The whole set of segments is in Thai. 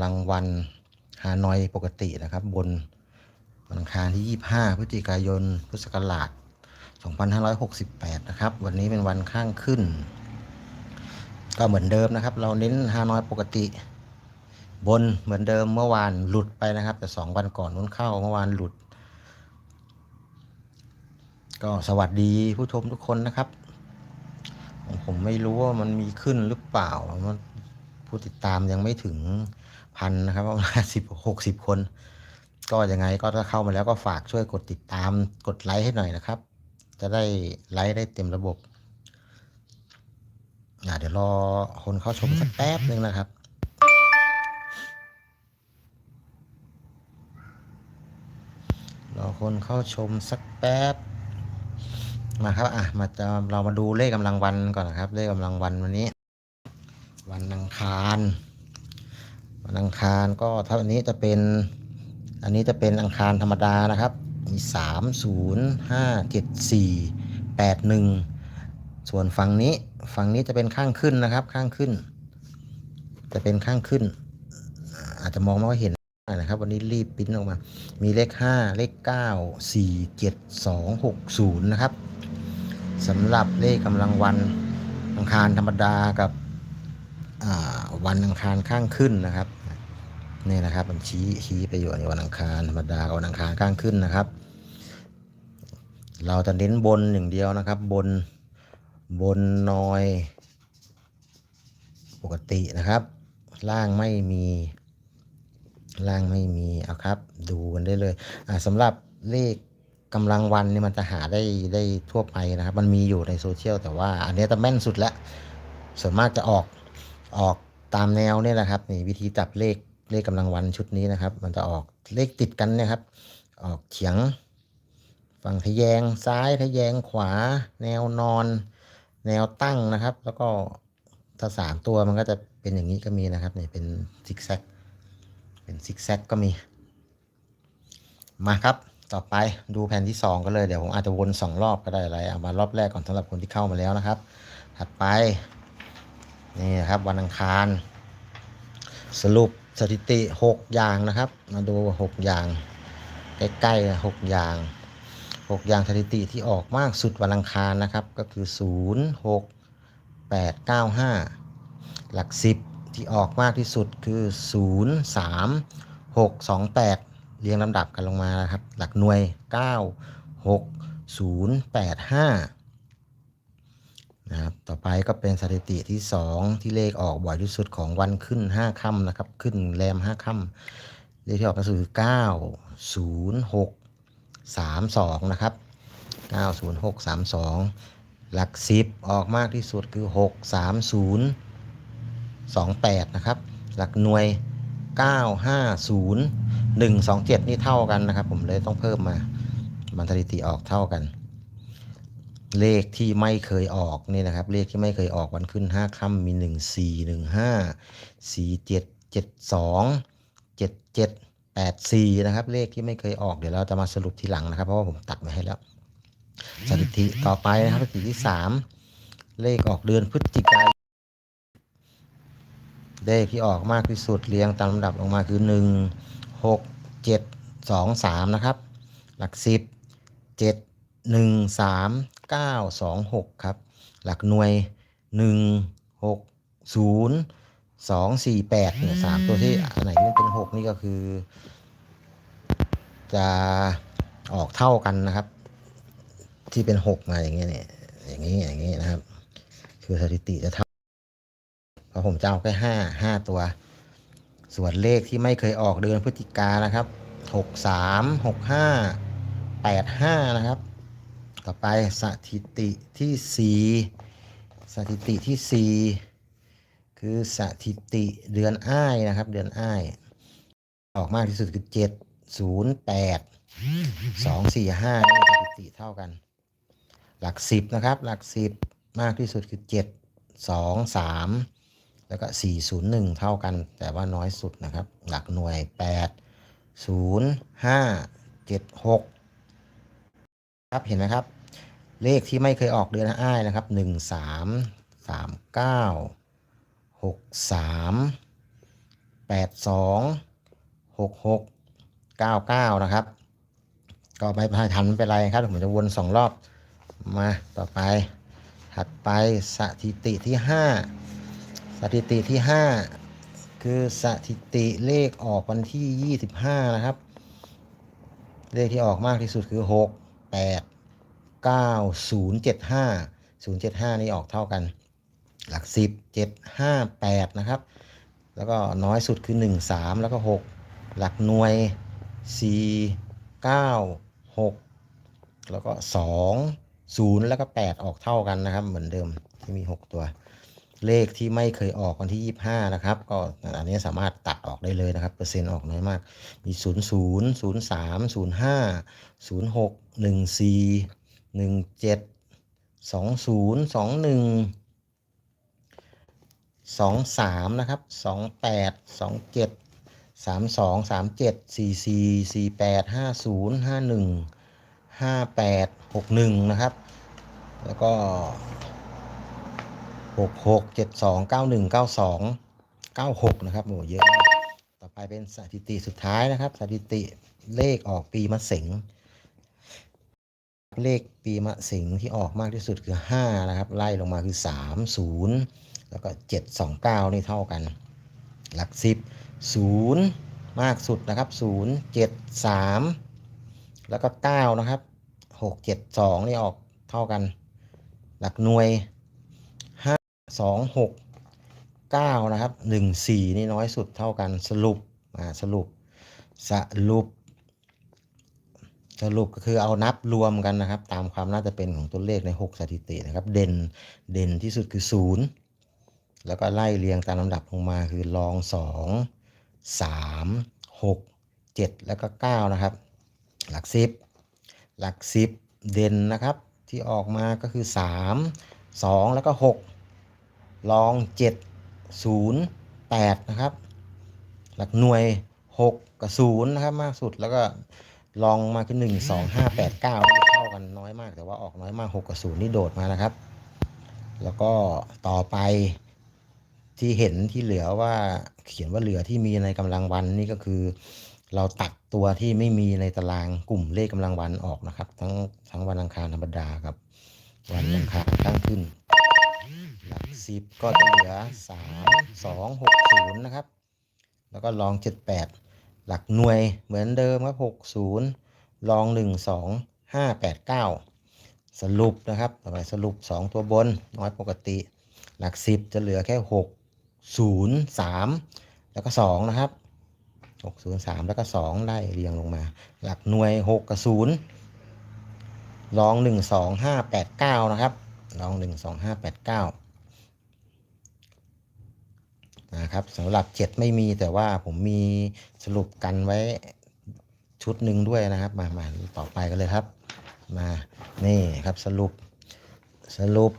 ำลังวันฮานอยปกตินะครับ บนวันอังคารที่ 25 พฤศจิกายน พุทธศักราช 2568 นะครับ วันนี้เป็นวันข้างขึ้น ก็เหมือนเดิมนะครับ เราเน้นฮานอยปกติ บนเหมือนเดิมเมื่อวานหลุดไปนะครับ แต่สองวันก่อนนู้นเข้าเมื่อวานหลุด ก็สวัสดีผู้ชมทุกคนนะครับ ผมไม่รู้ว่ามันมีขึ้นหรือเปล่ามันผู้ติดตามยังไม่ถึง พันนะครับประมาณสิบหกสิบคน ก็ยังไงก็ถ้าเข้ามาแล้วก็ฝากช่วยกดติดตามกดไลค์ให้หน่อยนะครับ จะได้ไลค์ได้เต็มระบบอะเดี๋ยวรอคนเข้าชมสักแป๊บหนึ่งนะครับรอคนเข้าชมสักแป๊บมาครับอะมาจะเรามาดูเลขกำลังวันก่อนนะครับ เลขกำลังวันวันนี้ วันอังคาร วันอังคารก็ถ้าวันนี้จะเป็นอันนี้จะเป็นอังคารธรรมดานะครับ มีสามศูนย์ห้าเจ็ดสี่แปดหนึ่งส่วนฝั่งนี้ฝั่งนี้จะเป็นข้างขึ้นนะครับข้างขึ้น จะเป็นข้างขึ้น อาจจะมองไม่ค่อยเห็นนะครับ วันนี้รีบปริ้นออกมา มีเลขห้าเลขเก้าสี่เจ็ดสองหกศูนย์นะครับสำหรับเลขกำลังวันอังคารธรรมดากับ วันอังคารข้างขึ้นนะครับนี่นะครับ มันชี้ชี้ไปอยู่ในวันอังคารธรรมดากับวันอังคารข้างขึ้นนะครับ เราจะเน้นบนอย่างเดียวนะครับ บนบนนอย ปกตินะครับ ล่างไม่มีล่างไม่มีเอาครับ ดูกันได้เลยสำหรับเลขกำลังวันนี่มันจะหาได้ได้ทั่วไปนะครับ มันมีอยู่ในโซเชียลแต่ว่าอันนี้จะแม่นสุดแล้วส่วนมากจะออก ออกตามแนวเนี่ยแหละครับนี่วิธีจับเลขเลขกำลังวันชุดนี้นะครับ มันจะออกเลขติดกันนี่ยครับ ออกเฉียง ฝั่งทะแยงซ้ายทะแยงขวา แนวนอน แนวตั้งนะครับ แล้วก็ถ้าสามตัวมันก็จะเป็นอย่างนี้ก็มีนะครับนี่เป็นซิกแซกเป็นซิกแซกก็มี มาครับต่อไปดูแผ่นที่ 2ก็เลย เดี๋ยวผมอาจจะวน 2 รอบก็ได้อะไรเอามารอบแรกก่อนสำหรับคนที่เข้ามาแล้วนะครับ ถัดไป นี่นครับวันอังคาร สรุปสถิติ 6 อย่างนะครับ มาดู 6 อย่าง ใกล้ๆ6อย่าง 6 อย่างสถิติที่ออกมากสุดวันอังคารนะครับ ก็คือ 0 6 8 9 5 หลัก 10 ที่ออกมากที่สุดคือ 0 3 6 2 8 เรียงลำดับกันลงมานะครับ หลักหน่วย 9 6 0 8 5 นะครับต่อไปก็เป็นสถิติที่ 2 ที่เลขออกบ่อยที่สุดของวันขึ้น 5ค่ำนะครับ ขึ้นแรม 5ค่ำเลขที่ออกก็คือ9 0 6 3 2 นะครับ 9 0 6 3 2 หลัก 10 ออกมากที่สุดคือ 6 3 0 2 8 นะครับ หลักหน่วย 9 5 0 1 2 7 นี่เท่ากันนะครับ ผมเลยต้องเพิ่มมามันสถิติออกเท่ากัน เลขที่ไม่เคยออกนี่นะครับ เลขที่ไม่เคยออกวันขึ้น5ค่ำมี1 4 1 5 4 7 7 2 7 7 8 4นะครับ เลขที่ไม่เคยออกเดี๋ยวเราจะมาสรุปทีหลังนะครับ เพราะว่าผมตัดมาให้แล้ว สถิติต่อไปนะครับสถิติที่3เลขออกเดือนพฤศจิกายนเลขที่ออกมากที่สุดเรียงตามลำดับลงมาคือ1 6 7 2 3นะครับ หลัก 10 7 1 3 9 2 6ครับ หลักหน่วย1 6 0 2 4 8เนี่ยสามตัวที่อันไหนที่มันเป็น6นี่ก็คือ จะออกเท่ากันนะครับ ที่เป็น6มาอย่างเงี้ยเนี่ยอย่างนี้อย่างนี้นะครับ คือสถิติจะเท่าเพราะผมจะเอาแค่ห้าห้าตัว ส่วนเลขที่ไม่เคยออกเดือนพฤศจิกานะครับหกสามหกห้าแปดห้านะครับ ต่อไปสถิติที่สี่สถิติที่สี่คือสถิติเดือนอ้ายนะครับ เดือนอ้าย ออกมากที่สุดคือเจ็ดศูนย์แปดสองสี่ห้าสถิติเท่ากัน หลักสิบนะครับ หลักสิบมากที่สุดคือเจ็ดสองสามแล้วก็สี่ศูนย์หนึ่งเท่ากัน แต่ว่าน้อยสุดนะครับ หลักหน่วยแปดศูนย์ห้าเจ็ดหก ครับเห็นไหมครับ เลขที่ไม่เคยออกเดือนอ้ายนะครับหนึ่งสามสามเก้าหกสามแปดสองหกหกเก้าเก้านะครับ ก็ไม่พลันไม่เป็นไรครับผมจะวนสองรอบมาต่อไป ถัดไปสถิติที่ห้าสถิติที่ห้าคือสถิติเลขออกวันที่ยี่สิบห้านะครับ เลขที่ออกมากที่สุดคือหก แปดเก้าศูนย์เจ็ดห้าศูนย์เจ็ดห้านี่ออกเท่ากัน หลักสิบเจ็ดห้าแปดนะครับ แล้วก็น้อยสุดคือหนึ่งสามแล้วก็หกหลักหน่วยสี่เก้าหกแล้วก็สองศูนย์แล้วก็แปดออกเท่ากันนะครับ เหมือนเดิมที่มีหกตัว เลขที่ไม่เคยออกวันที่ยี่ห้านะครับ ก็อันนี้สามารถตัดออกได้เลยนะครับ เปอร์เซ็นต์ออกน้อยมาก มีศูนย์ศูนย์ศูนย์สามศูนย์ห้าศูนย์หกหนึ่งสี่หนึ่งเจ็ดสองศูนย์สองหนึ่งสองสามนะครับสองแปดสองเจ็ดสามสองสามเจ็ดสี่สี่สี่แปดห้าศูนย์ห้าหนึ่งห้าแปดหกหนึ่งนะครับ แล้วก็ หกหกเจ็ดสองเก้าหนึ่งเก้าสองเก้าหกนะครับโอ้เยอะ ต่อไปเป็นสถิติสุดท้ายนะครับ สถิติเลขออกปีมะเสงเลขปีมะเสงที่ออกมากที่สุดคือ5นะครับ ไล่ลงมาคือ3 0แล้วก็7 2 9นี่เท่ากัน หลัก10 0มากสุดนะครับ0 7 3แล้วก็9นะครับ6 7 2นี่ออกเท่ากัน หลักหน่วย 5 2 6 9นะครับ1 4นี่น้อยสุดเท่ากันสรุปอ่าสรุปสรุป สรุปก็คือเอานับรวมกันนะครับ ตามความน่าจะเป็นของตัวเลขใน 6 สถิตินะครับ เด่นเด่นที่สุดคือ0แล้วก็ไล่เรียงตามลำดับลงมาคือรอง2 3 6 7แล้วก็9นะครับ หลัก10หลัก10เด่นนะครับที่ออกมาก็คือ3 2แล้วก็6 รอง7 0 8นะครับ หลักหน่วย6กับ0นะครับมากสุดแล้วก็ลองมาคือ1 2 5 8 9นี่เท่ากันน้อยมาก แต่ว่าออกน้อยมาก6กับ0นี่โดดมานะครับ แล้วก็ต่อไปที่เห็นที่เหลือว่าเขียนว่าเหลือที่มีในกำลังวันนี่ก็คือ เราตัดตัวที่ไม่มีในตารางกลุ่มเลขกำลังวันออกนะครับ ทั้งทั้งวันอังคารธรรมดากับวันอังคารตั้งขึ้น หลักสิบก็จะเหลือสามสองหกศูนย์นะครับ แล้วก็ลองเจ็ดแปดหลักหน่วยเหมือนเดิมครับหกศูนย์ลองหนึ่งสองห้าแปดเก้าสรุปนะครับต่อไปสรุปสองตัวบนน้อยปกติ หลักสิบจะเหลือแค่หกศูนย์สามแล้วก็สองนะครับหกศูนย์สามแล้วก็สองได้เรียงลงมา หลักหน่วยหกกับศูนย์ลองหนึ่งสองห้าแปดเก้านะครับลองหนึ่งสองห้าแปดเก้า นะครับสำหรับ 7 ไม่มีแต่ว่าผมมีสรุปกันไว้ชุดหนึ่งด้วยนะครับ มามาต่อไปกันเลยครับ มานี่ครับสรุปสรุป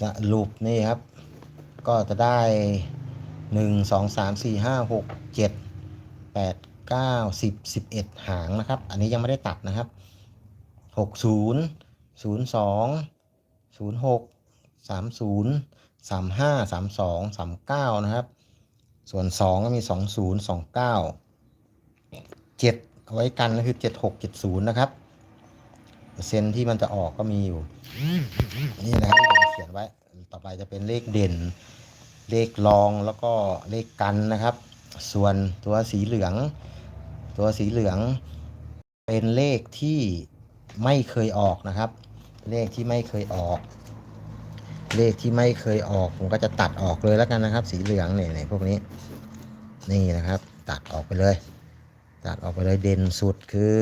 สรุปนี่ครับ ก็จะได้ 1 2 3 4 5 6 7 8 9 10 11 หางนะครับ อันนี้ยังไม่ได้ตัดนะครับ 60 02 06 30 สามห้าสามสองสามเก้านะครับ ส่วนสองก็มีสองศูนย์สองเก้าเจ็ดเอาไว้กันก็คือเจ็ดหกเจ็ดศูนย์นะครับ เปอร์เซ็นต์ที่มันจะออกก็มีอยู่ นี่นะครับที่ผมเขียนไว้ ต่อไปจะเป็นเลขเด่น เลขรองแล้วก็เลขกันนะครับ ส่วนตัวสีเหลือง ตัวสีเหลือง เป็นเลขที่ไม่เคยออกนะครับ เลขที่ไม่เคยออก เลขที่ไม่เคยออกผมก็จะตัดออกเลยแล้วกันนะครับ สีเหลืองเนี่ยพวกนี้ นี่นะครับ ตัดออกไปเลย ตัดออกไปเลยเด่นสุดคือ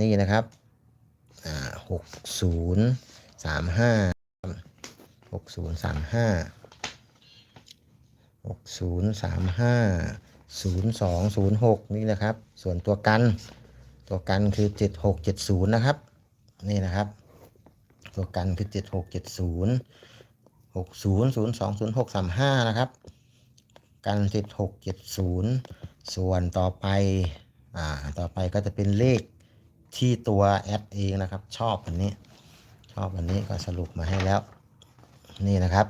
นี่นะครับอ่าหกศูนย์สามห้าหกศูนย์สามห้าหกศูนย์สามห้าศูนย์สองศูนย์หกนี่นะครับ ส่วนตัวกันตัวกันคือเจ็ดหกเจ็ดศูนย์นะครับ นี่นะครับ ตัวกันคือเจ็ดหกเจ็ดศูนย์ หกศูนย์ศูนย์สองศูนย์หกสามห้านะครับ กันเจ็ดหกเจ็ดศูนย์ส่วนต่อไป อ่า ต่อไปก็จะเป็นเลขที่ตัวแอดเองนะครับ ชอบอันนี้ ชอบอันนี้ก็สรุปมาให้แล้ว นี่นะครับ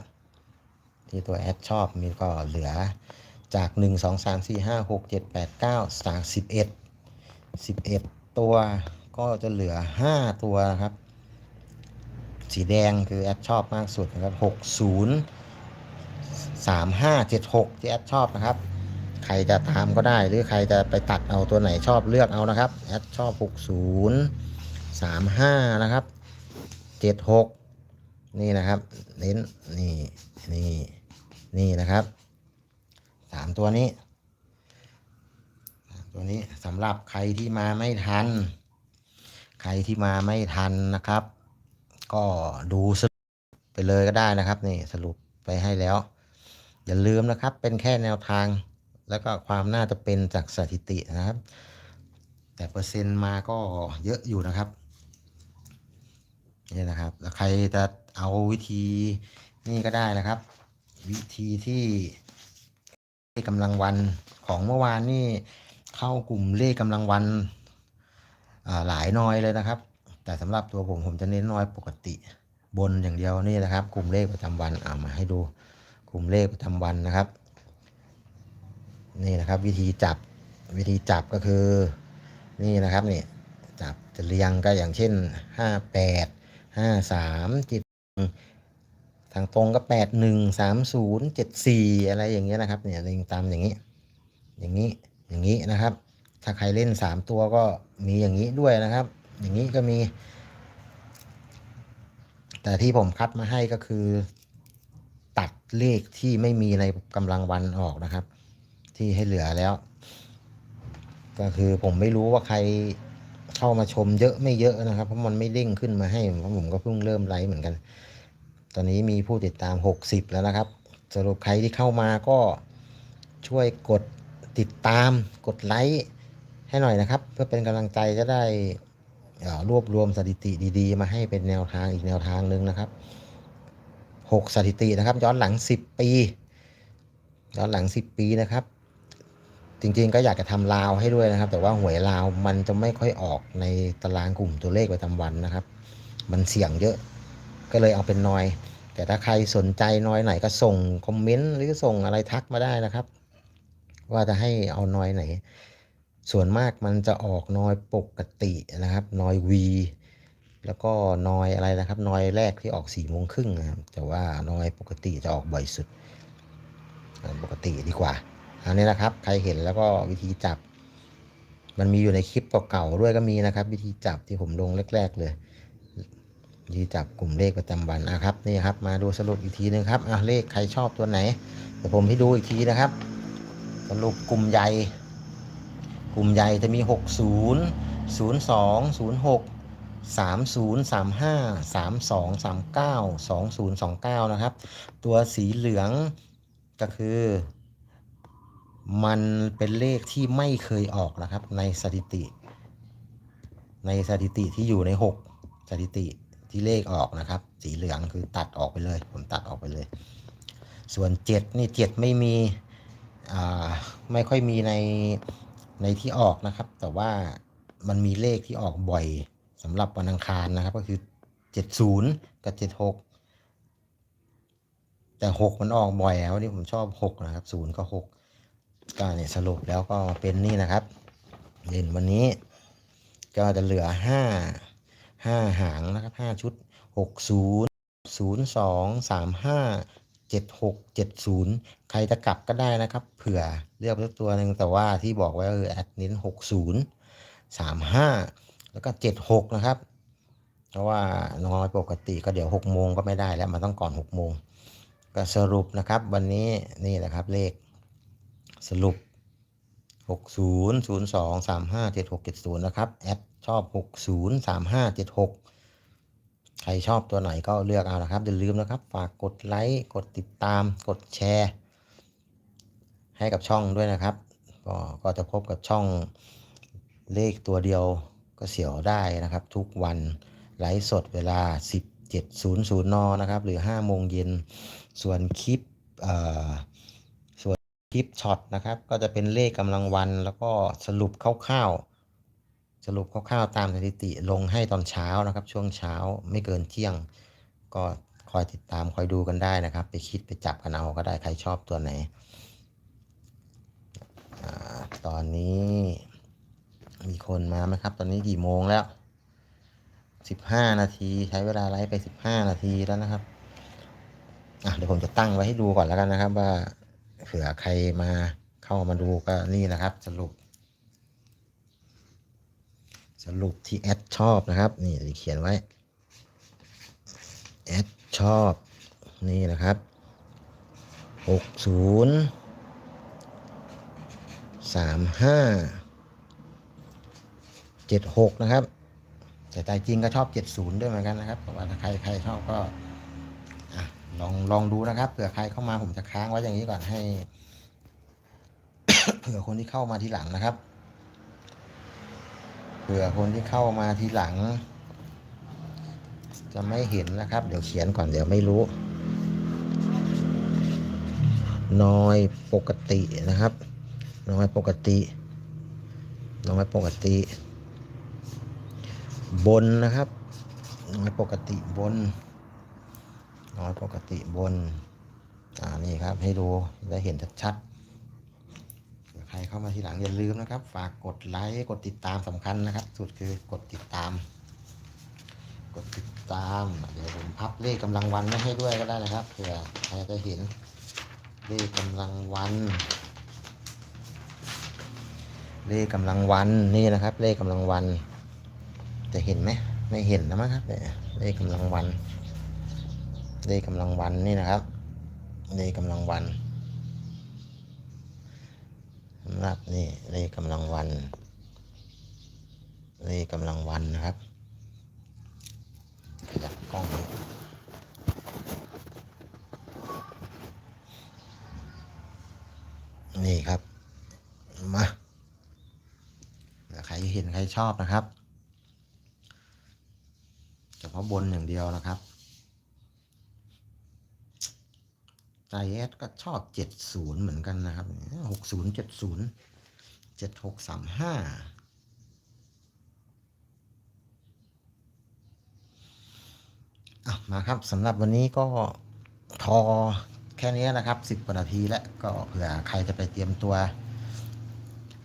ที่ตัวแอดชอบมีก็เหลือจาก 1 2 3 4 5 6 7 8 9 31 11ตัวก็จะเหลือ 5 ตัวนะครับ สีแดงคือแอดชอบมากสุดนะครับ60 35 76ที่แอดชอบนะครับ ใครจะตามก็ได้หรือใครจะไปตัดเอาตัวไหนชอบเลือกเอานะครับ แอดชอบ60 35นะครับ76นี่นะครับเน้นนี่นี่นี่นะครับสามตัวนี้ตัวนี้สำหรับใครที่มาไม่ทัน ใครที่มาไม่ทันนะครับ ก็ดูสรุปไปเลยก็ได้นะครับนี่สรุปไปให้แล้ว อย่าลืมนะครับเป็นแค่แนวทาง แล้วก็ความน่าจะเป็นจากสถิตินะครับ แต่เปอร์เซ็นต์มาก็เยอะอยู่นะครับนี่นะครับแล้วใครจะเอาวิธีนี่ก็ได้นะครับ วิธีที่เลขกำลังวันของเมื่อวานนี่เข้ากลุ่มเลขกำลังวันหลายน้อยเลยนะครับ แต่สำหรับตัวผมผมจะเน้นน้อยปกติบนอย่างเดียวนี่นะครับ กลุ่มเลขประจำวันเอามาให้ดูกลุ่มเลขประจำวันนะครับ นี่นะครับ วิธีจับวิธีจับก็คือ นี่นะครับนี่จับจะเรียงก็อย่างเช่นห้าแปดห้าสามเจ็ดทางตรงก็แปดหนึ่งสามศูนย์เจ็ดสี่อะไรอย่างเงี้ยนะครับเนี่ยเรียงตามอย่างนี้ อย่างนี้อย่างนี้นะครับ ถ้าใครเล่นสามตัวก็มีอย่างนี้ด้วยนะครับ อย่างนี้ก็มี แต่ที่ผมคัดมาให้ก็คือ ตัดเลขที่ไม่มีในกำลังวันออกนะครับ ที่ให้เหลือแล้ว ก็คือผมไม่รู้ว่าใครเข้ามาชมเยอะไม่เยอะนะครับ เพราะมันไม่เด้งขึ้นมาให้เพราะผมก็เพิ่งเริ่มไลฟ์เหมือนกัน ตอนนี้มีผู้ติดตาม 60 แล้วนะครับ สรุปใครที่เข้ามาก็ช่วยกดติดตามกดไลค์ให้หน่อยนะครับ เพื่อเป็นกำลังใจจะได้ รวบรวมสถิติดีๆ มาให้เป็นแนวทางอีกแนวทางหนึ่งนะครับ6สถิตินะครับ ย้อนหลัง10ปี ย้อนหลัง10ปีนะครับ จริงๆก็อยากจะทำลาวให้ด้วยนะครับ แต่ว่าหวยลาวมันจะไม่ค่อยออกในตารางกลุ่มตัวเลขประจำวันนะครับ มันเสี่ยงเยอะก็เลยเอาเป็นนอย แต่ถ้าใครสนใจนอยไหนก็ส่งคอมเมนต์หรือส่งอะไรทักมาได้นะครับ ว่าจะให้เอานอยไหน ส่วนมากมันจะออกนอยปกตินะครับนอยวีแล้วก็นอยอะไรนะครับนอยแรกที่ออกสี่โมงครึ่งนะครับแต่ว่านอยปกติจะออกบ่อยสุดปกติดีกว่า อันนี้นะครับ ใครเห็นแล้วก็วิธีจับ มันมีอยู่ในคลิปเก่าๆด้วยก็มีนะครับ วิธีจับที่ผมลงแรก ๆ เลยวิธีจับกลุ่มเลขประจำวันนะครับนี่ครับ มาดูสรุปอีกทีหนึงครับอะเลขใครชอบตัวไหนเดี๋ยวผมให้ดูอีกทีนะครับ สรุปกลุ่มใหญ่ ลุ่มใหญ่จะมี 60 02 06 30 35 32 39 20 29 นะครับ ตัวสีเหลืองก็คือ มันเป็นเลขที่ไม่เคยออกนะครับ ในสถิติ ในสถิติที่อยู่ใน 6 สถิติที่เลขออกนะครับ สีเหลืองคือตัดออกไปเลย ผมตัดออกไปเลย ส่วน 7 นี่ 7 ไม่มี ไม่ค่อยมีใน ในที่ออกนะครับ แต่ว่ามันมีเลขที่ออกบ่อยสำหรับวันอังคารนะครับ ก็คือ 70 กับ 76 แต่ 6 มันออกบ่อยแล้ววันนี้ผมชอบ 6 นะครับ 0 ก็ 6 ก็เนี่ยสรุปแล้วก็เป็นนี่นะครับเด่นวันนี้ก็จะเหลือ 5 5 หางนะครับ 5 ชุด 60 02 35 76 70 ใครจะกลับก็ได้นะครับ เผื่อเลือกสักตัวหนึ่งแต่ว่าที่บอกไว้คือแอดเน้น60 35 แล้วก็ 76 นะครับ เพราะว่าน้อยปกติก็เดี๋ยว 6 โมงก็ไม่ได้แล้วมันต้องก่อน 6 โมงก็สรุปนะครับวันนี้นี่แหละครับเลขสรุป 60 02 35 76 70 นะครับ แอดชอบ 60 35 76 ใครชอบตัวไหนก็เลือกเอานะครับอย่าลืมนะครับ ฝากกดไลค์กดติดตาม กดแชร์ ให้กับช่องด้วยนะครับ ก็ก็จะพบกับช่องเลขตัวเดียวก็เสียวได้นะครับ ทุกวันไลฟ์สดเวลา 17.00 น นะครับ หรือ 5 โมงเย็น ส่วนคลิปเอ่อคลิปช็อตนะครับ ก็จะเป็นเลขกำลังวัน แล้วก็สรุปคร่าวๆ สรุปคร่าวๆตามสถิติลงให้ตอนเช้านะครับ ช่วงเช้าไม่เกินเที่ยง ก็คอยติดตามคอยดูกันได้นะครับ ไปคิดไปจับกันเอาก็ได้ใครชอบตัวไหนอตอนนี้มีคนมาไหมครับ ตอนนี้กี่โมงแล้วสิบห้านาทีใช้เวลาไลฟ์ไปสิบห้านาทีแล้วนะครับอะเดี๋ยวผมจะตั้งไว้ให้ดูก่อนแล้วกันนะครับ ว่าเผื่อใครมาเข้ามาดูก็นี่นะครับ สรุป รุปที่แอดชอบนะครับ นี่เขียนไว้แอดชอบนี่นะครับหกศูนย์สามห้าเจ็ดหกนะครับ แต่ใจจริงก็ชอบเจ็ดศูนย์ด้วยเหมือนกันนะครับเพราะว่าถ้าใครใครชอบก็อลองลองดูนะครับเผื่อใครเข้ามาผมจะค้างไว้อย่างนี้ก่อนให้ เผื่อคนที่เข้ามาทีหลังนะครับ ผื่อคนที่เข้ามาทีหลัง จะไม่เห็นนะครับ เดี๋ยวเขียนก่อนเดี๋ยวไม่รู้ น้อยปกตินะครับ น้อยปกติ น้อยปกติ บนนะครับ น้อยปกติบน น้อยปกติบน อ่านี่ครับให้ดูได้เห็นชัดๆ รเข้ามาทีหลังอย่าลืมนะครับ ฝากกดไลค์กดติดตามสำคัญนะครับ สุดคือกดติดตาม กดติดตามเดี๋ยวผมพับเลขกำลังวันไม่ให้ด้วยก็ได้นะครับเผื่อใครจะเห็นเลขกำลังวัน เลขกำลังวันนี่นะครับ เลขกำลังวัน จะเห็นไหมไม่เห็นนะมั้งครับเนี่ยเลขกำลังวัน เลขกำลังวันนี่นะครับเลขกำลังวัน สำหรับนี่เลขกำลังวัน เลขกำลังวันนะครับขยับกล้องนี่ครับ มาใครเห็นใครชอบนะครับ เฉพาะบนอย่างเดียวนะครับ ใจแอดก็ชอบเจ็ดศูนย์เหมือนกันนะครับหกศูนย์เจ็ดศูนย์เจ็ดหกสามห้าอะมาครับสำหรับวันนี้ก็พอแค่นี้นะครับสิบกว่านาทีแล้วก็เผื่อใครจะไปเตรียมตัว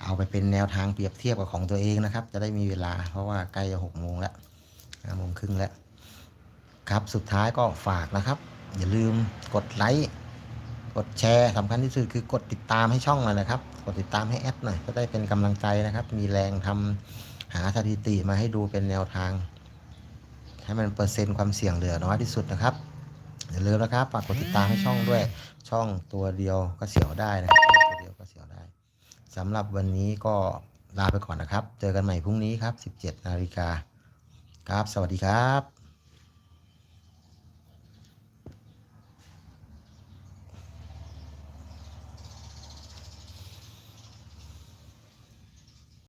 เอาไปเป็นแนวทางเปรียบเทียบกับของตัวเองนะครับ จะได้มีเวลาเพราะว่าใกล้จะหกโมงแล้วห้าโมงครึ่งแล้ว ครับสุดท้ายก็ฝากนะครับ อย่าลืมกดไลค์ กดแชร์สำคัญที่สุดคือกดติดตามให้ช่องหน่อยนะครับ กดติดตามให้แอดหน่อยจะได้เป็นกำลังใจนะครับ มีแรงทำหาสถิติมาให้ดูเป็นแนวทาง ให้มันเปอร์เซ็นต์ความเสี่ยงเหลือน้อยที่สุดนะครับอย่าลืมนะครับฝากกดติดตามให้ช่องด้วยช่องตัวเดียวก็เสียวได้นะครับตัวเดียวก็เสียวได้สำหรับวันนี้ก็ลาไปก่อนนะครับ เจอกันใหม่พรุ่งนี้ครับ 17 นาฬิกาครับ สวัสดีครับ